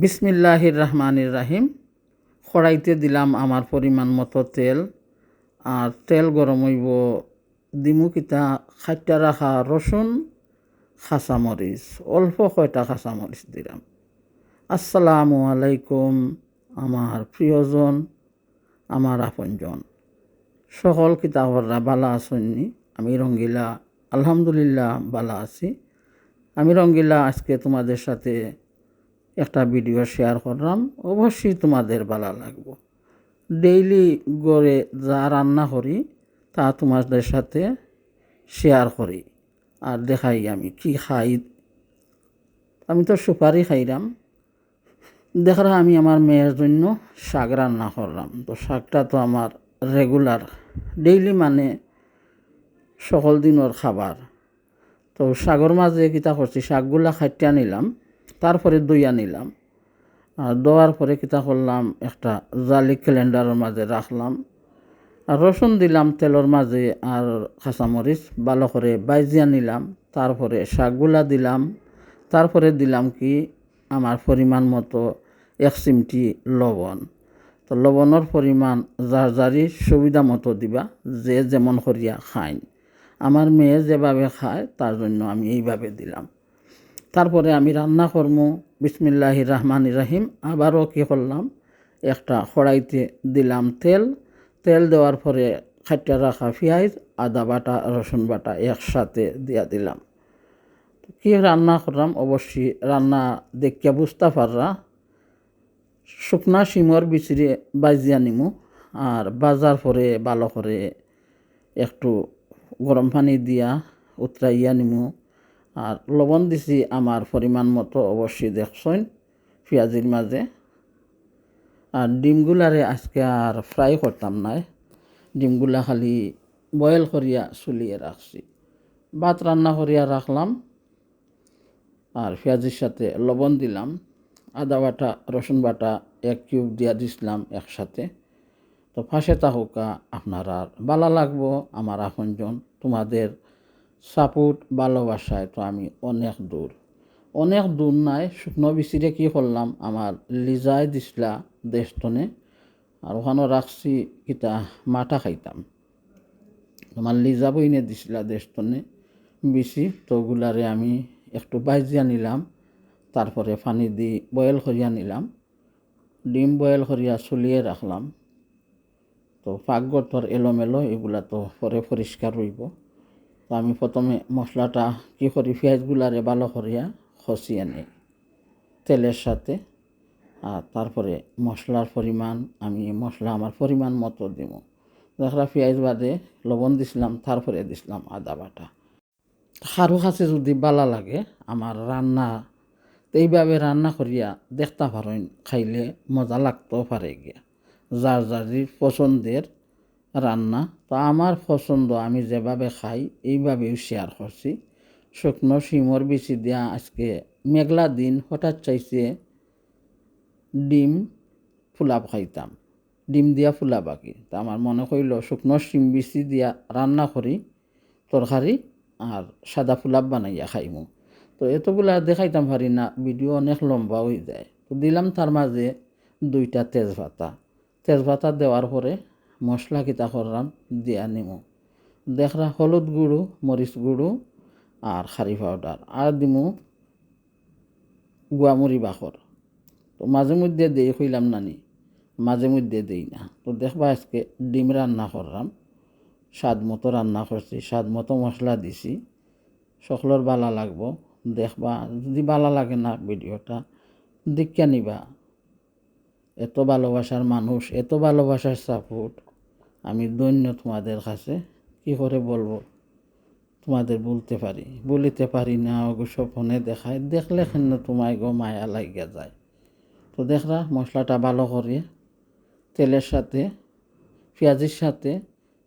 বিসমিল্লাহির রহমানির রাহিম। কড়াইতে দিলাম আমার পরিমাণ মতো তেল। আর তেল গরম হইব, দিমু কিতা? খাইটা রাখা রসুন খাঁচামরিচ অল্প কয়টা খাঁচামরিচ দিলাম। আসসালামু আলাইকুম আমার প্রিয়জন, আমার আপনজন। সকল কিতাবররা বালা আসেননি আমি রঙ্গিলা, আলহামদুলিল্লাহ বালা আছি। আমি রঙ্গিলা, আজকে তোমাদের সাথে একটা ভিডিও শেয়ার করলাম, অবশ্যই তোমাদের ভালো লাগবো। ডেইলি গড়ে যা রান্না করি, তা তোমাদের সাথে শেয়ার করি আর দেখাই আমি কি খাই। আমি তো সুপারি খাইলাম। দেখরা আমি আমার মেয়ের জন্য শাক রান্না করলাম। তো শাকটা তো আমার রেগুলার ডেইলি মানে সকল দিনের খাবার। তো শাগর মাঝে কিতা করছি, শাকগুলা খাইটা নিলাম। তারপরে দইয়া নিলাম। আর দেওয়ার পরে কিতা করলাম, একটা জালি ক্যালেন্ডারের মাঝে রাখলাম। আর রসুন দিলাম তেলের মাঝে আর কাঁচামরিচ, ভালো করে বাইজিয়া নিলাম। তারপরে শাকগুলা দিলাম। তারপরে দিলাম কি, আমার পরিমাণ মতো এক চিমটি লবণ। তো লবণের পরিমাণ যার যারই সুবিধা মতো দিবা, যে যেমন করিয়া খাইন। আমার মেয়ে যেভাবে খায়, তার জন্য আমি এইভাবে দিলাম। তারপরে আমি রান্না করমু। বিসমিল্লাহি রহমান রাহিম। আবারও কী করলাম? একটা কড়াইতে দিলাম তেল। তেল দেওয়ার পরে খাইটা রাখা পেঁয়াজ, আদা বাটা, রসুন বাটা একসাথে দিয়া দিলাম। কি রান্না করলাম? অবশ্যই রান্না দেখিয়া বুঝতে পাররা। শুকনা শিমর বিচিরে বাজিয়া নিমু। আর বাজার পরে ভালো করে একটু গরম পানি দিয়া উতরাইয়া নিমু। আর লবণ দিছি আমার পরিমাণ মতো অবশ্যই দেখছেন পেঁয়াজির মাঝে। আর ডিমগুলারে আজকে আর ফ্রাই করতাম নাই ডিমগুলা খালি বয়েল করিয়া চুলিয়ে রাখছি। ভাত রান্না করিয়া রাখলাম। আর পেঁয়াজির সাথে লবণ দিলাম। আদা বাটা, রসুন বাটা এক কিউব দিয়া দিছিলাম একসাথে। তো ফাঁসে তাহুকা আপনারা বালা লাগবো, আমার আপনজন, তোমাদের সাপোর্ট ভালোবাসায় তো আমি অনেক দূর। অনেক দূর নাই, শুকনো বিচিরে কি করলাম? আমার লিজাই দিছিলা দেশটনে আর ওখানে রাখছি কিতা মাটা খাইতাম। আমার লিজা বইনে দিছিলা দেশটনে বিচি, তো ওগুলারে আমি একটু বাইজিয়া নিলাম, তারপরে পানি দি বয়েল করিয়া নিলাম, ডিম বয়েল করিয়া চুলিয়ে রাখলাম। তো পাকঘর তোর এলোমেলো, এগুলা তো পরে পরিষ্কার হইব। তো আমি প্রথমে মশলাটা কী করি, পেঁয়াজগুলারে ভালো করিয়া খসিয়ে নিই তেলের সাথে। আর তারপরে মশলার পরিমাণ, আমি মশলা আমার পরিমাণ মতো দিব। দেখরা পেঁয়াজ বাদে লবণ দিছিলাম, তারপরে দিছিলাম আদা বাটা। খারু কাছে যদি বালা লাগে আমার রান্না এইভাবে রান্না করিয়া দেখতে পারেন, খাইলে মজা লাগতেও পারে গিয়া। যার যার পছন্দের রান্না। তো আমার পছন্দ, আমি যেভাবে খাই এইভাবেও শেয়ার করছি। শুকনো শিমর বেশি দিয়া আজকে মেঘলা দিন, হঠাৎ চাইছে ডিম ফুলাপ খাইতাম। ডিম দিয়া ফুলা বাকি তা আমার মনে করিল শুকনো শিম বেশি দিয়া রান্না করি, তরকারি আর সাদা ফুলাপ বানাইয়া খাইমু। তো এতগুলা দেখাইতাম পারি না, ভিডিও অনেক লম্বা হয়ে যায়। তো দিলাম তার মাঝে দুইটা তেজপাতা। তেজপাতা দেওয়ার পরে মশলা কিতা করলাম দিয়া নিমু। দেখরা হলুদ গুঁড়ো মরিচ গুঁড়ো আর খারি পাউডার আর দিমু গুয়ামুড়ি বাখর তো মাঝে মধ্যে দেই কইলাম নানি। মাঝে মধ্যে দেই না। তো দেখবা আজকে ডিম রান্না করলাম স্বাদ মতো রান্না করছি স্বাদ মতো মশলা দিছি। সকলের বালা লাগবো। দেখবা, যদি ভালো লাগে না ভিডিওটা দীক্ষা নিবা। এত ভালোবাসার মানুষ এত ভালোবাসার সাপোর্ট আমি দৈন্য তোমাদের কাছে। কি করে বলব? তোমাদের বলতে পারি। বলিতে পারি না, ওগো স্বপনে দেখায়। দেখলে কেন তোমায় গো মায়া লাগিয়া যায়? তো দেখরা মশলাটা ভালো করে তেলের সাথে, পেঁয়াজের সাথে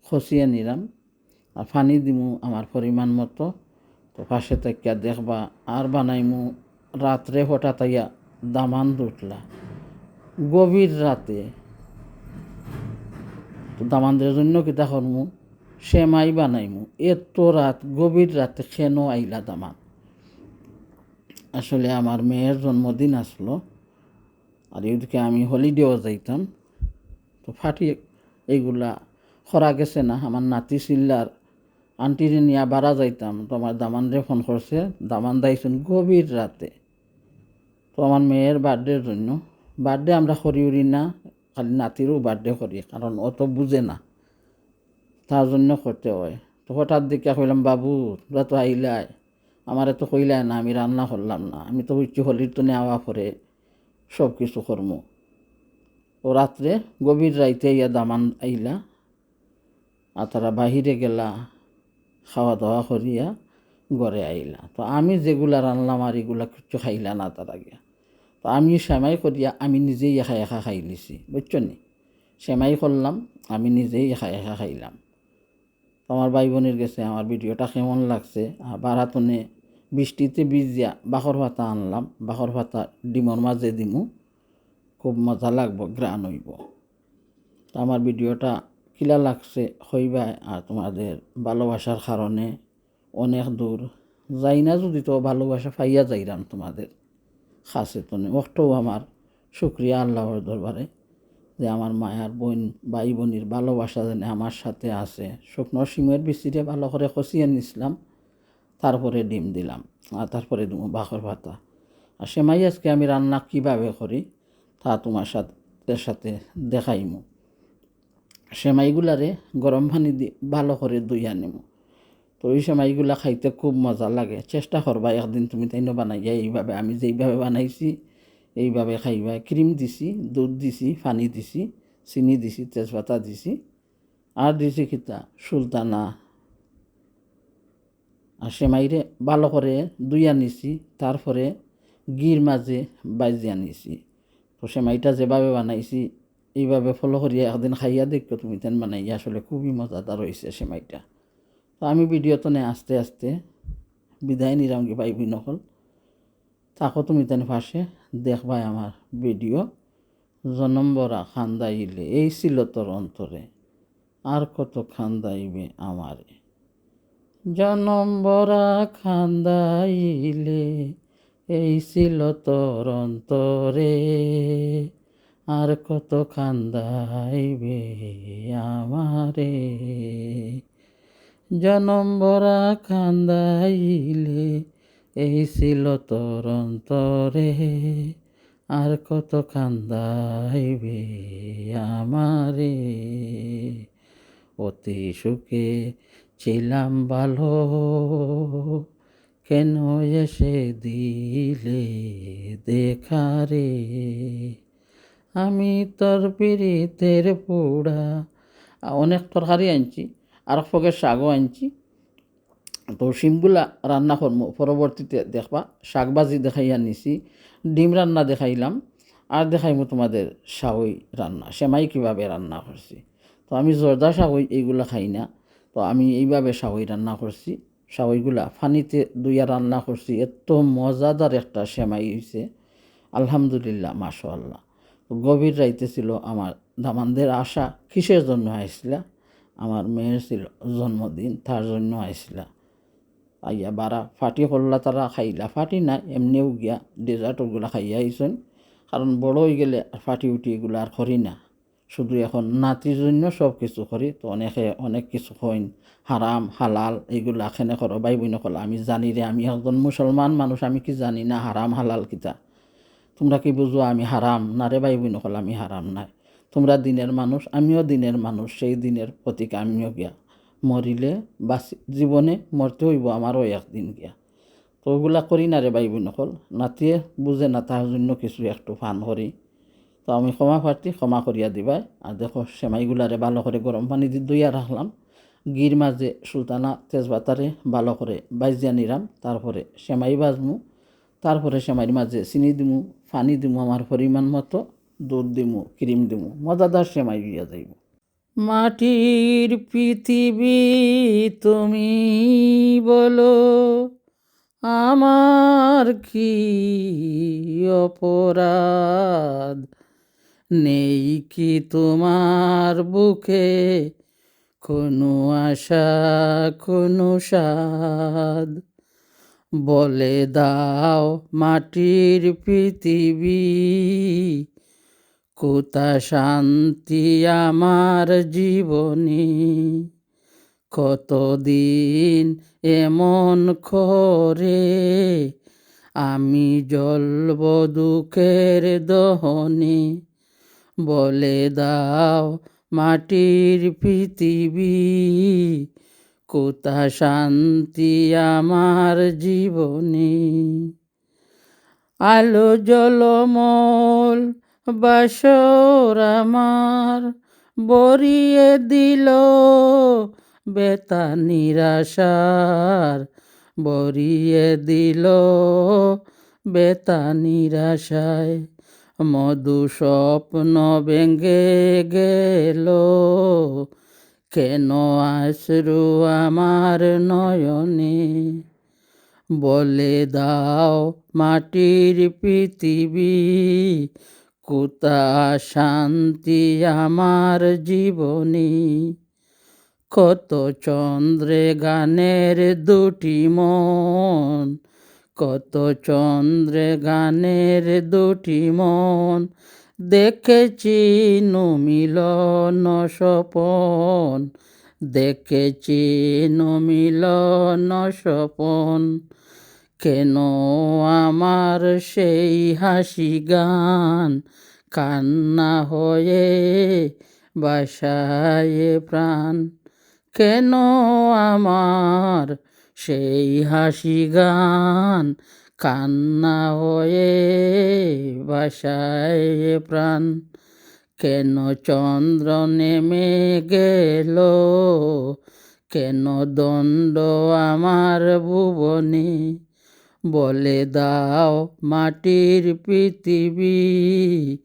খসিয়ে নিলাম। আর পানি দিমু আমার পরিমাণ মতো। তো পাশে তাকিয়া দেখবা, আর বানাইমু। রাত্রে হঠাৎ দামান উঠলা। গভীর রাতে দামানদের জন্য কিতা করমু সেমাই বানাইমু। এত রাত, গভীর রাতে কেন আইলা দামান? আসলে আমার মেয়ের জন্মদিন আসলো, আর এদিকে আমি হলিডেও যাইতাম। তো ফাটি এইগুলা খরা গেছে না, আমার নাতি চিল্লার আন্টিরে নিয়ে বাড়া যাইতাম। তো আমার দামানরে ফোন করছে, দামান দাইছেন গভীর রাতে। তো আমার মেয়ের বার্থডের জন্য। বার্থডে আমরা করি না খালি নাতিরও বার্থডে করি কারণ অত বুঝে না। তার জন্য করতে হয়। তো হঠাৎ দেখে কইলাম, বাবু তোরা তো আইলাই আমার তো কইলাই না, আমি রান্না করলাম না। আমি তো হচ্ছে হলির তো নেওয়া পরে সব কিছু কর্ম ও রাত্রে গভীর রাইতে ইয়া দামান আইলা আর তারা বাহিরে গেলা খাওয়া দাওয়া করিয়া ঘরে আইলা তো আমি যেগুলা রান্নাম আর এগুলা কিছু খাইলা না তার আগে তো আমি সেমাই করিয়া আমি নিজেই একা একা খাই লিছি বুঝছ নি সেমাই করলাম, আমি নিজেই একা একা খাইলাম। আমার ভাই বোনের গেছে, আমার ভিডিওটা কেমন লাগছে? বারাতনে বৃষ্টিতে ভিজিয়া বাখর ভাতা আনলাম, বাখর ভাতা ডিমর মাঝে দিমু, খুব মজা লাগবো গ্রান হইব। তো আমার ভিডিওটা কিলা লাগছে হইবাই আর তোমাদের ভালোবাসার কারণে অনেক দূর। যাই না যদি তো ভালোবাসা পাইয়া যাইরাম তোমাদের। খাসে তো অক্টও আমার শুক্রিয়া আল্লাহর দরবারে যে আমার মায়ার বোন ভাই বোনের ভালোবাসা যেন আমার সাথে আছে। শুকনো সিমের বিচিরে ভালো করে কষিয়ে নিছিলাম, তারপরে ডিম দিলাম, আর তারপরে বাখর ভাতা। আর সেমাই আজকে আমি রান্না কীভাবে করি তা তোমার সাথে সাথে দেখাইমু। সেমাইগুলারে গরম পানি দি ভালো করে ধুইয়া নিমু। তো ওই সেমাইগুলা খাইতে খুব মজা লাগে। চেষ্টা করবা, একদিন তুমি তাই বানাইয়া এইভাবে, আমি যেইভাবে বানাইছি, এইভাবে খাইবা। ক্রিম দিছি, দুধ দিছি, পানি দিছি, চিনি দিছি, তেজপাতা দিছি। আর দিছি খিতা সুলতানা। আর সেমাইরে ভালো করে দুই আনিছি তারপরে গির মাঝে বাইজি আনিছি তো সেমাইটা যেভাবে বানাইছি, এইভাবে ফলো করিয়া একদিন খাইয়া দেখো তুমি তেন বানাইয়া। আসলে খুবই মজাদার হয়েছে সেমাইটা। তো আমি ভিডিওতে নে আস্তে আস্তে বিদায় নিলাম কি ভাই নকল তাকো তুমি তেন পাশে দেখবাই আমার ভিডিও জনম্বরা খান্দাইলে, এই ছিল তোর অন্তরে। আর কত খান্দাইবে আমারে। জনম্বরা খান্দাইলে, এই ছিল তোর অন্তরে। আর কত খান্দাইবে আমারে। জনম্বরা খান্দাইলে এই ছিল তোর অন্তরে। আর কত খান্দাইবে আমারে? অতি সুখে ছিলাম ভালো, কেন এসে দিলে দেখারে? আমি তোর পিড়িতের পোড়া, অনেক তরকারি আনছি। আর ফকের শাকও আনছি। তো শিমগুলা রান্না করব পরবর্তীতে দেখবা শাক ভাজি দেখাইয়া নিছি ডিম রান্না দেখাইলাম, আর দেখাইমো তোমাদের সাউই রান্না, সেমাই কীভাবে রান্না করছি। তো আমি জর্দা সাউই এইগুলা খাই না, তো আমি এইভাবে সাউই রান্না করছি। সাউইগুলা ফানিতে দুইয়া রান্না করছি এত মজাদার একটা সেমাই হয়েছে আলহামদুলিল্লাহ মাশা আল্লাহ গভীর রাইতে ছিল আমার দামানদের আশা, কিসের জন্য আইসিলা? আমার মেয়ের ছিল, জন্মদিন, তার জন্য আইসিলা আইয়া বারা ফাটি করলা তারা খাইলা। ফাটি নাই, এমনিও গিয়া ডেজার্টগুলা খাইয়া আইসন কারণ বড় হয়ে গেলে ফাটি উঠি এগুলো আর করি না। শুধু এখন নাতির জন্য সব কিছু করি। তো অনেকে অনেক কিছু হইন হারাম, হালাল এইগুলা এখানে করো? বাই বোন কলা আমি জানি রে, আমি একজন মুসলমান মানুষ, আমি কি জানি না হারাম, হালাল কিতা? তোমরা কি বুঝো আমি হারাম? না রে ভাই বোন কল আমি হারাম নাই। তোমরা দিনের মানুষ, আমিও দিনের মানুষ, সেই দিনের প্রতীক আমিও গিয়া। মরিলে বাঁচি, জীবনে মরতে হইব আমারও একদিন গিয়া। তো ওগুলা করি না রে ভাই বোন কল নাতিয়ে বুঝে না তার জন্য কিছু একটু ফান করি। তো আমি ক্ষমা প্রার্থী, ক্ষমা করিয়া দিবাই। আর দেখো সেমাইগুলারে ভালো করে গরম পানি দিয়ে দইয়া রাখলাম। গির মাঝে সুলতানা তেজপাতারে ভালো করে বাইজিয়া নিলাম। তারপরে সেমাই বাজমু তারপরে সেমাইয়ের মাঝে চিনি দিমু, পানি দিমু আমার পরিমাণ মতো। দুধ দিমু, ক্রিম দিমু, মজাদার সেমাই দিয়া যাইব। মাটির পৃথিবী তুমি বলো, আমার কি অপরাধ? নেই কি তোমার বুকে কোনো আশা, কোনো স্বাদ? বলে দাও মাটির পৃথিবী কোথা শান্তি আমার জীবনী। কতদিন এমন করে আমি জলব দুঃখের দহনে। বলে দাও মাটির পৃথিবী। কোথা শান্তি আমার জীবনী। আলো জলমল বাসর আমার বরিয়ে দিল বেতা নিরাশার, বরিয়ে দিল বেতা নিরাশায়। মধু স্বপ্ন ভেঙ্গে গেল, কেন আশ্রু আমার নয়নে? বলে দাও মাটির পৃথিবী কোথা শান্তি আমার জীবনী। কত চন্দ্রে গানের দুটি মন, কত চন্দ্রে গানের দুটি মন। দেখেছি মিলন স্বপন, দেখেছি মিলন স্বপন। কেন আমার সেই হাসি গান? কান্না হয়ে বাসায় প্রাণ। কেন আমার সেই হাসি গান? কান্না হয়ে বাসায় প্রাণ। কেন চন্দ্র নেমে গেল কেন দণ্ড আমার ভুবনে? বলে দাও মাটির পৃথিবী,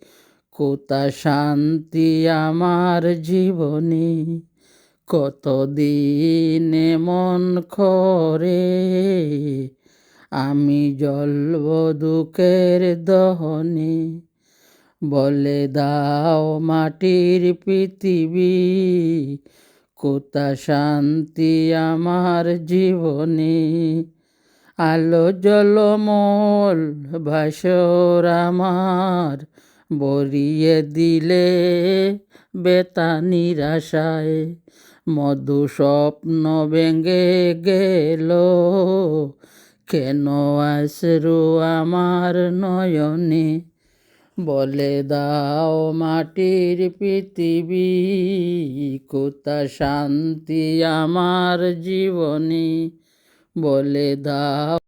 কোথা শান্তি আমার জীবনে, কতদিন মন খরে, আমি জলব দুঃখের দহনে। বলে দাও মাটির পৃথিবী, কোথা শান্তি আমার জীবনে আলো জলমল ভাসর আমার, বরিয়ে দিলে বেতা নিরাশায়। মধু স্বপ্ন ভেঙ্গে গেল, কেন আশ্রু আমার নয়নে? বলে দাও মাটির পৃথিবী, কোথা শান্তি আমার জীবনী? বলে দাও।